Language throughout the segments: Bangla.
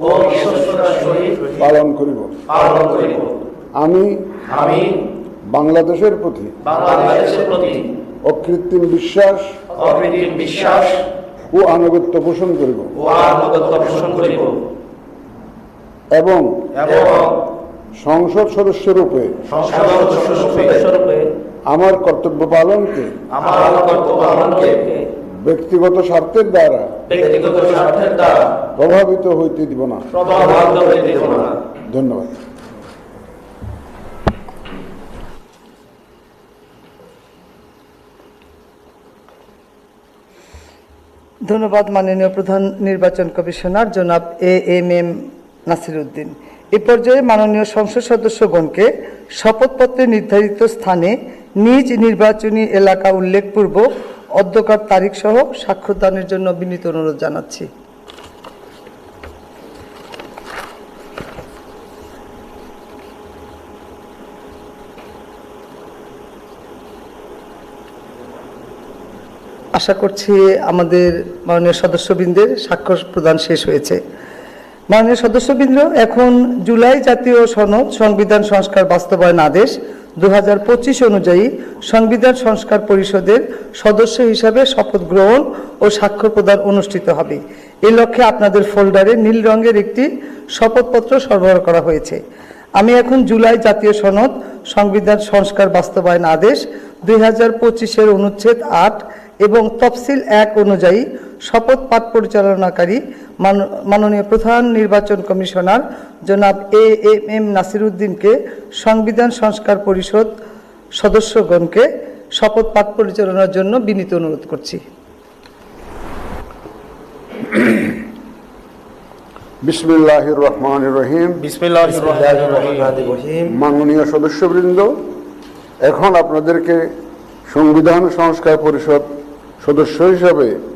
ও বিশ্বস্ততার সহিত পালন করিব। পালন করিব। আমি আমি বাংলাদেশের প্রতি বাংলাদেশের প্রতি অকৃত্রিম বিশ্বাস অকৃত্রিম বিশ্বাস ও আনুগত্য পোষণ করিব। ও আনুগত্য পোষণ করিব। এবং এবং সংসদ সংসদ সদস্যরূপে আমার কর্তব্য পালনকে আমার কর্তব্য পালনকে ব্যক্তিগত স্বার্থের দ্বারা ব্যক্তিগত স্বার্থের দ্বারা প্রভাবিত হইতে দিব না। প্রভাবিত হইতে দেব না। ধন্যবাদ। ধন্যবাদ মাননীয় প্রধান নির্বাচন কমিশনার জনাব A M M Nasir Uddin এ পর্যায়ে মাননীয় সংসদ সদস্যগণকে শপথপত্রে নির্ধারিত স্থানে নিজ নির্বাচনী এলাকা উল্লেখপূর্বক অধ্যকার তারিখ সহ স্বাক্ষরদানের জন্য বিনীত অনুরোধ জানাচ্ছি। আশা করছি আমাদের মাননীয় সদস্যবৃন্দের স্বাক্ষর প্রদান শেষ হয়েছে। মাননীয় সদস্যবৃন্দ, এখন জুলাই জাতীয় সনদ সংবিধান সংস্কার বাস্তবায়ন আদেশ দু হাজার পঁচিশ অনুযায়ী সংবিধান সংস্কার পরিষদের সদস্য হিসাবে শপথ গ্রহণ ও স্বাক্ষর প্রদান অনুষ্ঠিত হবে। এই লক্ষ্যে আপনাদের ফোল্ডারে নীল রঙের একটি শপথপত্র সরবরাহ করা হয়েছে। আমি এখন জুলাই জাতীয় সনদ, সংবিধান সংস্কার বাস্তবায়ন আদেশ দুই হাজার পঁচিশের অনুচ্ছেদ আট এবং তফসিল এক অনুযায়ী শপথ পাঠ পরিচালনাকারী মান- মাননীয় প্রধান নির্বাচন কমিশনার জনাব এ এম এম নাসিরুদ্দিনকে সংবিধান সংস্কার পরিষদ সদস্যগণকে শপথ পাঠ পরিচালনার জন্য বিনীত অনুরোধ করছি। বিসমিল্লাহির রহমান রহিম বিসমিল্লাহির রহমানির রহিম মাননীয় সদস্যবৃন্দ এখন আপনাদেরকে সংবিধান সংস্কার পরিষদ সদস্য হিসাবে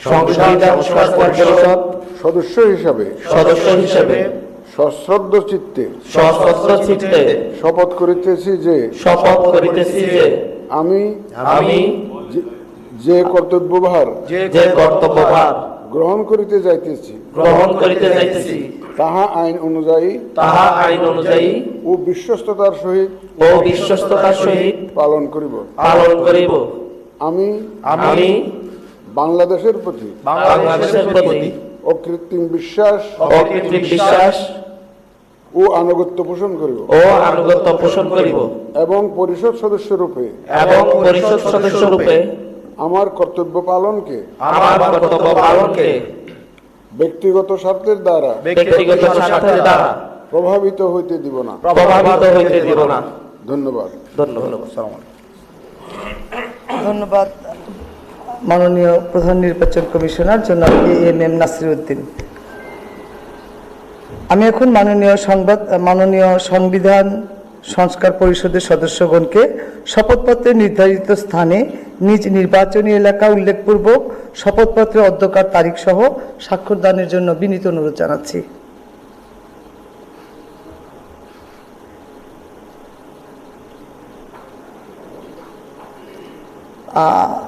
সংবিধান সংস্কার পরিষদ সদস্য হিসাবে সদস্য হিসেবে সশ্রদ্ধ চিত্তে সশস্ত্র চিত্তে শপথ করিতেছি যে শপথ করিতেছি যে আমি আমি যে কর্তব্যভার যে কর্তব্যভার গ্রহণ করিতে যাইতেছি গ্রহণ করিতে যাইতেছি তাহা আইন অনুযায়ী তাহা আইন অনুযায়ী ও বিশ্বস্ততার সহিত ও বিশ্বস্ততার সহিত পালন করিব। পালন করিব। আমি আমি বাংলাদেশের প্রতি বাংলাদেশের প্রতি অকৃত্রিম বিশ্বাস অকৃত্রিম বিশ্বাস ও আনুগত্য পোষণ করিব। ও আনুগত্য পোষণ করিব। এবং পরিষদ সদস্য রূপে এবং পরিষদ সদস্য রূপে আমার কর্তব্য পালনকে আমার কর্তব্য পালনকে ব্যক্তিগত স্বার্থের দ্বারা ব্যক্তিগত স্বার্থের দ্বারা প্রভাবিত হইতে দিব না। প্রভাবিত হইতে দিব না। ধন্যবাদ। ধন্যবাদ। ধন্যবাদ। মাননীয় প্রধান নির্বাচন কমিশনার জনাব এ এম এম নাসিরুদ্দিন। আমি এখন মাননীয় সংবাদ মাননীয় সংবিধান সংস্কার পরিষদের সদস্যগণকে শপথপত্রে নির্ধারিত স্থানে নিজ নির্বাচনী এলাকা উল্লেখপূর্বক শপথপত্রে অধ্যকার তারিখ সহ স্বাক্ষরদানের জন্য বিনীত অনুরোধ জানাচ্ছি। আহ,